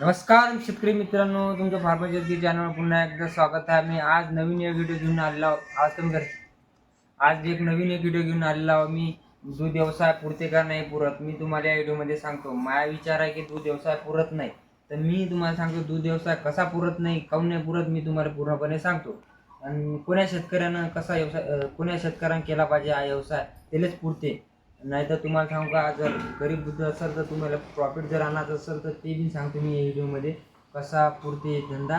नमस्कार शेतकरी मित्रांनो तुमचं फार्मा शेतकरी चॅनलवर पुन्हा एकदा स्वागत आहे. मी आज नवीन एक व्हिडिओ घेऊन आलेला आहो. आज तुम्ही घर आज एक नवीन एक व्हिडिओ घेऊन आलेला आहो मी दूध व्यवसाय पुरते का नाही पुरत मी तुम्हाला या व्हिडिओमध्ये सांगतो. माझा विचार आहे की दूध व्यवसाय पुरत नाही तर मी तुम्हाला सांगतो दूध व्यवसाय कसा पुरत नाही काऊन नाही पुरत मी तुम्हाला पूर्णपणे सांगतो. आणि कोण्या शेतकऱ्यानं कसा व्यवसाय कोण्या शेतकऱ्यानं केला पाहिजे हा व्यवसाय त्यालाच पुरते. नाही तर तुम्हाला सांगू का जर गरीब बुद्ध असेल तर तुम्हाला प्रॉफिट जर आणायचं असेल तर ते बी सांगतो मी या व्हिडिओमध्ये कसा पुरते धंदा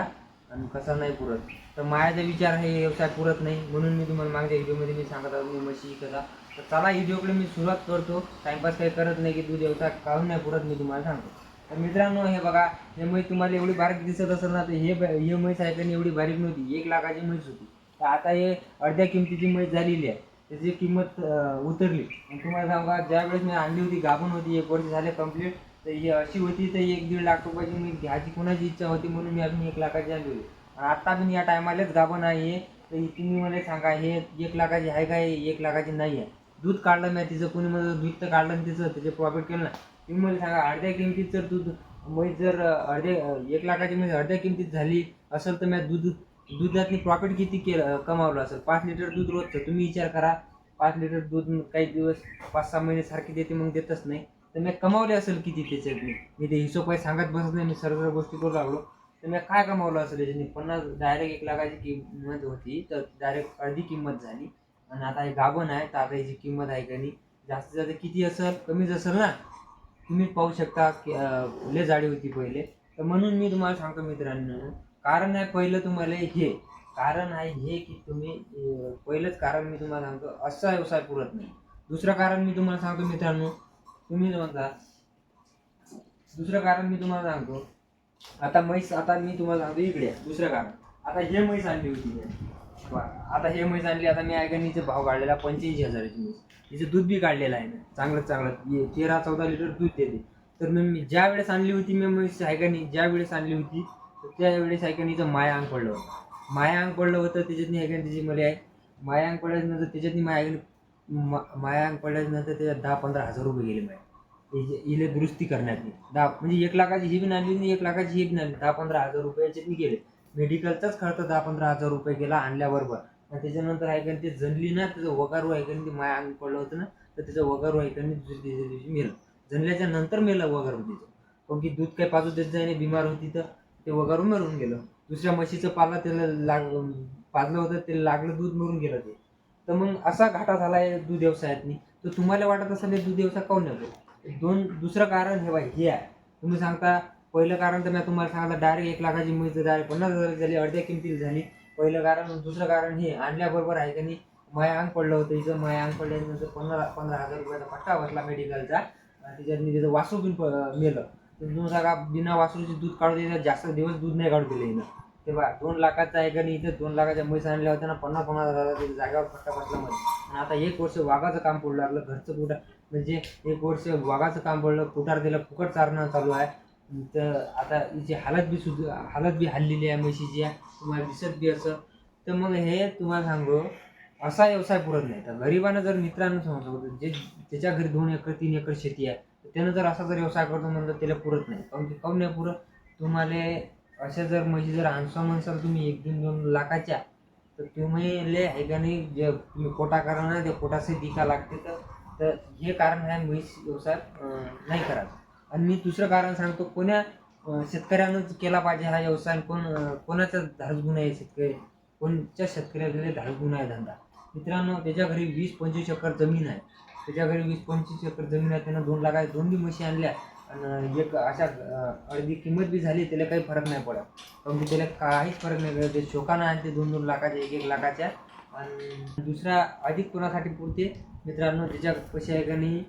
आणि कसा नाही पुरत. तर माझा विचार आहे हे व्यवसाय पुरत नाही म्हणून मी तुम्हाला मागच्या व्हिडिओमध्ये मी सांगत आहोत मी मशी कसा. तर चला व्हिडिओकडे मी सुरुवात करतो. टाईमपास काही करत नाही की तू व्यवसाय काढून नाही पुरत मी तुम्हाला सांगतो. तर मित्रांनो हे बघा हे म्हैस तुम्हाला एवढी बारीक दिसत असेल ना तर हे हे म्हैस ऐकणे एवढी बारीक नव्हती एक लाखाची म्हैस होती. तर आता हे अर्ध्या किमतीची म्हैस झालेली आहे. त्याची किंमत उतरली. आणि तुम्हाला सांगा ज्या वेळेस मी आणली होती गाभण होती एक वर्ष झाले कंप्लीट तर ही अशी होती तर एक दीड लाख रुपयाची मी घ्यायची कोणाची इच्छा होती म्हणून मी अजून एक लाखाची आणली होती. आणि आत्ता पण या टायमालाच गाभण आहे हे. तर तुम्ही मला सांगा हे एक लाखाची आहे का हे एक लाखाची नाही आहे. दूध काढलं नाही तिचं कोणी माझं दूध तर काढलं आणि तिचं त्याचे प्रॉफिट केलं ना तुम्ही मला सांगा अर्ध्या किमतीत म्हणजे जर दूध म्हैस जर अर्ध्या अर्धे एक लाखाची म्हणजे अर्ध्या किमतीत झाली असेल तर मी दूध दुधातनी प्रॉफिट किती केलं कमावलं असेल? पाच लिटर दूध रोजचं तुम्ही विचार करा. पाच लिटर दूध काही दिवस पाच सहा महिने सारखे देते मग देतच नाही. तर मी कमावले असेल किती त्याच्यात मी मी ते हिशोब काही सांगत बसत नाही मी सर्व सर्व गोष्टी करू लागलो. तर मी काय कमावलं असेल याच्याने पन्नास डायरेक्ट एक लाखाची किंमत होती तर डायरेक्ट अर्धी किंमत झाली. आणि आता हे गाभण आहे तर आता याची किंमत आहे का नाही? जास्तीत जास्त किती असेल? कमीच असेल ना तुम्ही पाहू शकता की लय जाडी होती पहिले. तर म्हणून मी तुम्हाला सांगतो मित्रांनो कारण आहे पहिलं तुम्हाला हे. कारण आहे हे की तुम्ही अं, पहिलंच कारण मी तुम्हाला सांगतो असा व्यवसाय पुरत नाही. दुसरं कारण मी तुम्हाला सांगतो मित्रांनो तुम्ही म्हणता दुसरं कारण मी तुम्हाला सांगतो आता म्हैस आता मी तुम्हाला सांगतो इकडे आहे. दुसरं कारण. आता हे म्हैस आणली होती मी. बा- आता हे म्हैस आणली आता मी ऐकणीचे भाव काढलेला पंच्याऐंशी हजाराची म्हैस. तिचं दूध बी काढलेलं आहे ना चांगलं चांगलं ये तेरा चौदा लिटर दूध देते. तर मग मी ज्या वेळेस आणली होती मी म्हैस ऐकणी ज्या वेळेस आणली होती तर त्यावेळेस ऐकणीचं माया अंग पडलं होतं. माया अंग पडलं होतं त्याच्यातनी ऐकणी त्याची मुली आहे. माया अंग पडल्यानंतर त्याच्यातनी माया अंग माया अंग पडल्यानंतर त्याच्यात दहा पंधरा हजार रुपये गेले माया. हिले दुरुस्ती करण्यात नाही. दहा म्हणजे एक लाखाची ही बी आणली आणि एक लाखाची ही बी आणली दहा पंधरा हजार रुपये मी गेले. मेडिकलचाच खर्च दहा पंधरा हजार रुपये गेला आणल्याबरोबर. आणि त्याच्यानंतर ऐकून ते जणली ना त्याचं वगारू ऐकून ते माया अंग पडलं होतं ना तर त्याचं वगारू ऐकून दुसऱ्या दिवशी मेलं. जणल्याच्या नंतर मेलं वगारू तिचं. कारण की दूध काही पाजू देत जाईने बिमार होती तर. ते वगारू मरून गेलं. दुसऱ्या म्हशीचं पाला त्याला लाग पाजलं होतं ते लागलं दूध मरून गेलं ते. तर मग असा घाटा झाला आहे दूध व्यवसायातनी तर तुम्हाला वाटत असेल हे दूध व्यवसाय काऊन नको दोन दुसरं कारण हे बाई हे आहे. तुम्ही सांगता पहिलं कारण तर मी तुम्हाला सांगितलं डायरेक्ट एक लाखाची म्हैस डायरेक्ट पन्नास हजार झाली अर्ध्या किमतीला झाली. पहिलं कारण दुसरं कारण हे आणल्याबरोबर आहे का नाही माया अंग पडलं होतं इथं. माया अंग पडल्यानंतर पंधरा पंधरा हजार रुपयाचा पट्टा बसला मेडिकलचा आणि त्याच्यातनी त्याचं वासू पण प- मेलं. तर लाखा बिना वासरूचे दूध काढू देतात जास्त दिवस दूध नाही काढू दिलं हिनं. बा दोन लाखाचा आहे का नाही इथं दोन लाखाच्या म्हैस आणल्या होत्या ना पन्नास पन्नास हजार जागेवर फट्टा बसला मध्ये आणि आता एक वर्ष वाघाचं काम पडू लागलं घरचं कुठं? म्हणजे एक वर्ष वाघाचं काम पडलं कुठार दिलं फुकट चारणं चालू आहे. तर आता हिची हालत बी सुध हालत बी हल्लेली आहे म्हशीची आहे तुम्हाला दिसत बी असं. तर मग हे तुम्हाला सांगू असा व्यवसाय पुरत नाही. तर गरिबानं जर मित्रांनो समजतो जे त्याच्या घरी दोन एकर तीन एकर शेती आहे त्यानं जर असा जर व्यवसाय करतो म्हणलं त्याला पुरत नाही. काऊन की काऊन नाही पुरत? तुम्हाला अशा जर म्हशी जर आणसा म्हणसाल तुम्ही एक दोन दोन लाखाच्या तर तुम्ही ले आहे का नाही जे तुम्ही खोटा करा ना ते खोटासे दिका लागते. तर तर हे कारण ह्या म्हैस व्यवसाय नाही करायचं. आणि मी दुसरं कारण सांगतो कोण्या शेतकऱ्यानंच केला पाहिजे हा व्यवसाय कोण कोणाचा धाडस गुन्हा आहे शेतकरी? कोणच्या शेतकऱ्याकडे धासगुण गुन्हा आहे धंदा? मित्रांनो त्याच्या घरी वीस पंचवीस एकर जमीन आहे. त्याच्या घरी वीस पंचवीस एकर जमीन आहे त्यानं दोन लाखाच्या दोन बी म्हशी आणल्या. आणि एक अशा अर्धी किंमत बी झाली त्याला काही फरक नाही पडत. पण त्याला काहीच फरक नाही पडत. ते शोकानं आणते दोन दोन लाखाच्या एक एक लाखाच्या. आणि दुसरा अधिक कोणासाठी पुरते? मित्रांनो त्याच्या पैसे आहे का नाही?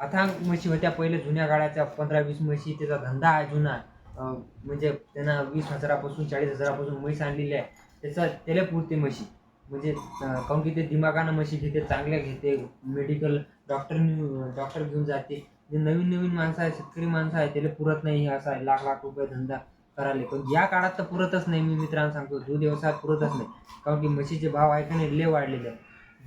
अथांग म्हशी होत्या पहिले जुन्या काळाच्या पंधरा वीस म्हशी त्याचा धंदा आहे जुना. म्हणजे त्यांना वीस हजारापासून चाळीस हजारापासून म्हैस आणलेली आहे त्याचा त्याला पुरते म्हशी. म्हणजे काहून काऊन की ते दिमागानं म्हशी घेते चांगल्या घेते मेडिकल डॉक्टर डॉक्टर घेऊन जाते. जे नवीन नवीन माणसं आहे शेतकरी माणसं आहे त्याला पुरत नाही हे असं आहे. लाख लाख रुपये धंदा करायला. पण या काळात तर पुरतच नाही मी मित्रांनो सांगतो. दूध व्यवसाय पुरतच नाही. कारण की म्हशीचे भाव आहे का नाही लय वाढलेले आहे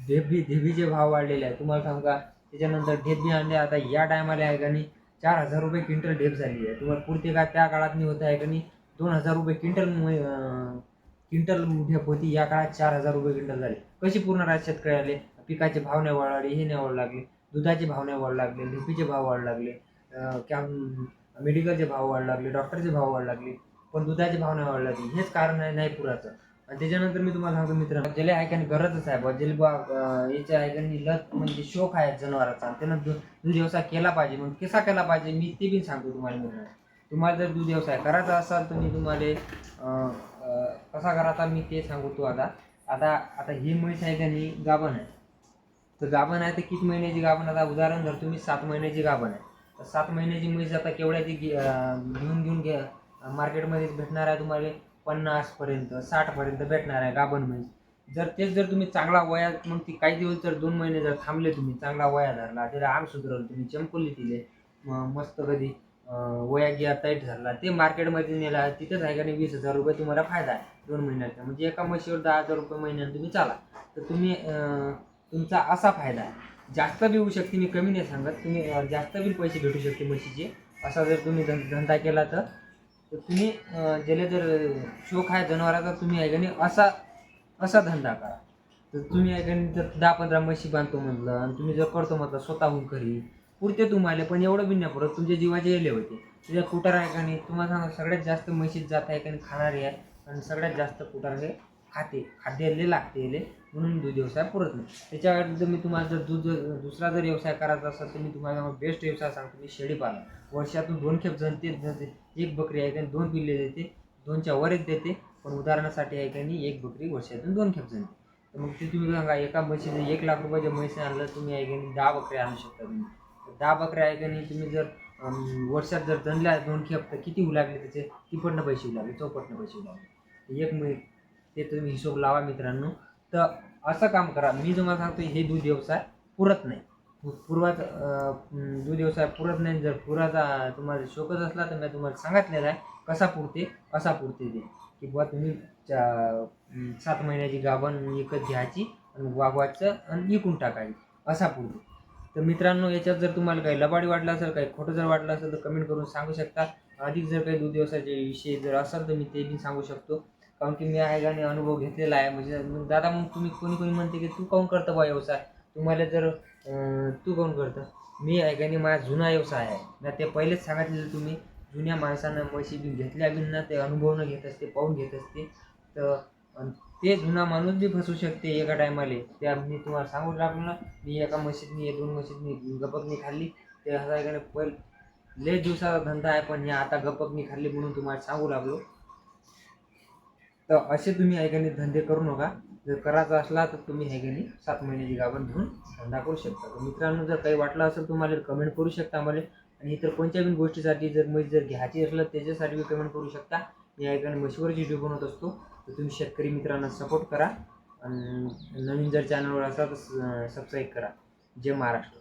देबी ढेबीचे भाव वाढलेले आहे तुम्हाला सांगू का त्याच्यानंतर ढेबी अंडे आता या टायमाला आहे का नाही चार हजार रुपये क्विंटल ढेप झाली आहे. तुम्हाला पुरते का त्या काळात नाही होत आहे का नाही दोन हजार रुपये क्विंटल क्विंटल ढेप होती. या काळात चार हजार रुपये क्विंटल झाले. कशी पूर्ण राज्य शेतकऱ्याले पिकाचे भाव नाही वाढले हे नाही वाढ लागले. दुधाचे भाव नाही वाढ लागले ढेपीचे भाव वाढ लागले कॅम क्या मेडिकलचे भाव वाढ लागले डॉक्टरचे भाव वाढ लागले पण दुधाचे भाव नाही वाढ लागले. हेच कारण आहे नाही पुराचं. आणि त्याच्यानंतर मी तुम्हाला सांगतो मित्रांनो ज्याला आहे गरजच आहे बा ज्याला बा अं, लत म्हणजे शोक आहे जनावराचा. आणि त्यानं दूध व्यवसाय केला पाहिजे मग कसा केला पाहिजे? मी ते बी सांगतो तुम्हाला मित्रांनो. तुम्हाला जर दूध व्यवसाय करायचा असाल तर मी तुम्हाला कसा करा आता मी ते सांगतो आता. आता आता ही म्हैस आहे का नाही गाभण आहे. तर गाभण आहे तर किती महिन्याची गाभण? आता उदाहरण धर तुम्ही सात महिन्याची गाभण आहे. तर सात महिन्याची म्हैस आता केवढ्याची घेऊन घेऊन घ्या मार्केटमध्ये भेटणार आहे तुम्हाला पन्नासपर्यंत साठपर्यंत भेटणार आहे गाभण म्हैस. जर तेच जर तुम्ही चांगला वयात मग ती काही दिवस जर दोन महिने जर थांबले तुम्ही चांगला वया धरला त्याला आंग सुधरवलं तुम्ही चमकुली तिले मस्त कधी. वया गिया टाईट झाला. ते मार्केटमध्ये नेला तिथंच आहे का नाही वीस हजार रुपये तुम्हाला फायदा आहे. दोन महिन्याचा. म्हणजे एका म्हशीवर दहा हजार रुपये महिन्यानं तुम्ही चाला. तर तुम्ही तुमचा असा फायदा आहे. जास्त बी होऊ शकते मी कमी नाही सांगत. तुम्ही जास्त बी पैसे भेटू शकते म्हशीचे. असा जर तुम्ही धं धंदा केला तर. तर तुम्ही ज्याला जर शोक आहे जनावराचा तुम्ही आहे नाही असा असा धंदा करा. तर तुम्ही आहे जर दहा पंधरा म्हशी बांधतो म्हटलं आणि तुम्ही जर करतो म्हटलं स्वतःहून घरी पुरते तुम्हाला पण एवढं बी नाही पुरत तुमच्या जीवाचे गेले होते. तुझ्या कुटार आहे का नाही तुम्हाला सांगा सगळ्यात जास्त म्हशीत जात आहे का नाही खाणारी आहे आणि सगळ्यात जास्त कुटार हे खाते खाद्यले लागते याले म्हणून दूध व्यवसाय पुरत नाही. त्याच्यावर जर मी तुम्हाला जर दूध दुसरा जर व्यवसाय करायचा असेल तर मी तुम्हाला बेस्ट व्यवसाय सांगतो मी शेळीपालन वर्षातून दोन खेप जनते जनते एक बकरी आहे का दोन पिल्ले देते दोनच्या वर एक देते पण उदाहरणासाठी आहे का नाही एक बकरी वर्षातून दोन खेप जनते तर मग ते तुम्ही सांगा एका म्हशीचं एक लाख रुपयाच्या म्हशी आणलं तुम्ही आहे की दहा बकऱ्या आणू शकता तुम्ही. दहा बकऱ्या आहे का नाही तुम्ही जर अं, वर्षात जर जनल्या दोन खेप तर किती होऊ लागले त्याचे? तिपटनं पैसे होऊ लागले चौपटनं पैसे होऊ लागले. एक मिनिट ते तुम्ही हिशोब लावा मित्रांनो. तर असं काम करा. मी तुम्हाला सांगतो हे दूध व्यवसाय पुरत नाही. पूर्वात अं, दूध व्यवसाय पुरत नाही. जर पुराचा तुम्हाला शोकच असला तर मी तुम्हाला सांगितलेला आहे कसा पुरते कसा पुरते ते. की बुवा तुम्ही चा- सात महिन्याची गाभण विकत घ्यायची आणि वागवायचं आणि विकून टाकायची. असा पुरते. तर मित्रांनो याच्यात जर तुम्हाला काही लबाडी वाटलं असेल काही खोटं जर वाटलं असेल तर कमेंट करून सांगू शकता. अधिक जर काही दूध व्यवसायाचे विषय जर असाल तर मी ते बी सांगू शकतो. कारण की मी आहे आणि अनुभव घेतलेला आहे. म्हणजे मग दादा मग तुम्ही कोणी कोणी म्हणते की तू काऊन करतं बा व्यवसाय? तुम्हाला जर तू काऊन करतं? मी आहे का माझा जुना व्यवसाय आहे. ना ते पहिलेच सांगितलेलं तुम्ही. जुन्या माणसानं म्हशी बी घेतल्या बी ना ते अनुभवनं घेत असते पाहून घेत असते. तर ते जुना माणूस बी फसू शकते एका टायमाले. त्या मी तुम्हाला सांगून लागलो ना मी एका मशीदनी दोन मशीदनी गपकनी खाल्ली. ते असं पहिले लय दिवसाचा धंदा आहे पण हे आता गपकनी खाल्ली म्हणून तुम्हाला सांगू लागलो. तर असे तुम्ही आहे धंदे करू नका. जर करायचा असला तर तुम्ही आहे सात महिन्याची गाभण घेऊन धंदा करू शकता. तर मित्रांनो जर काही वाटलं असेल तुम्हाला कमेंट करू शकता मला आणि इतर कोणत्या पण गोष्टीसाठी जर मी जर घ्यायची असलं त्याच्यासाठी बी कमेंट करू शकता. मी आहे मशीवरची नाही म्हशीवरच व्हिडिओ बनवत असतो. तर तुम्ही शेतकरी मित्रांना सपोर्ट करा. आणि नवीन जर चॅनलवर असाल तर सबस्क्राईब करा. जय महाराष्ट्र.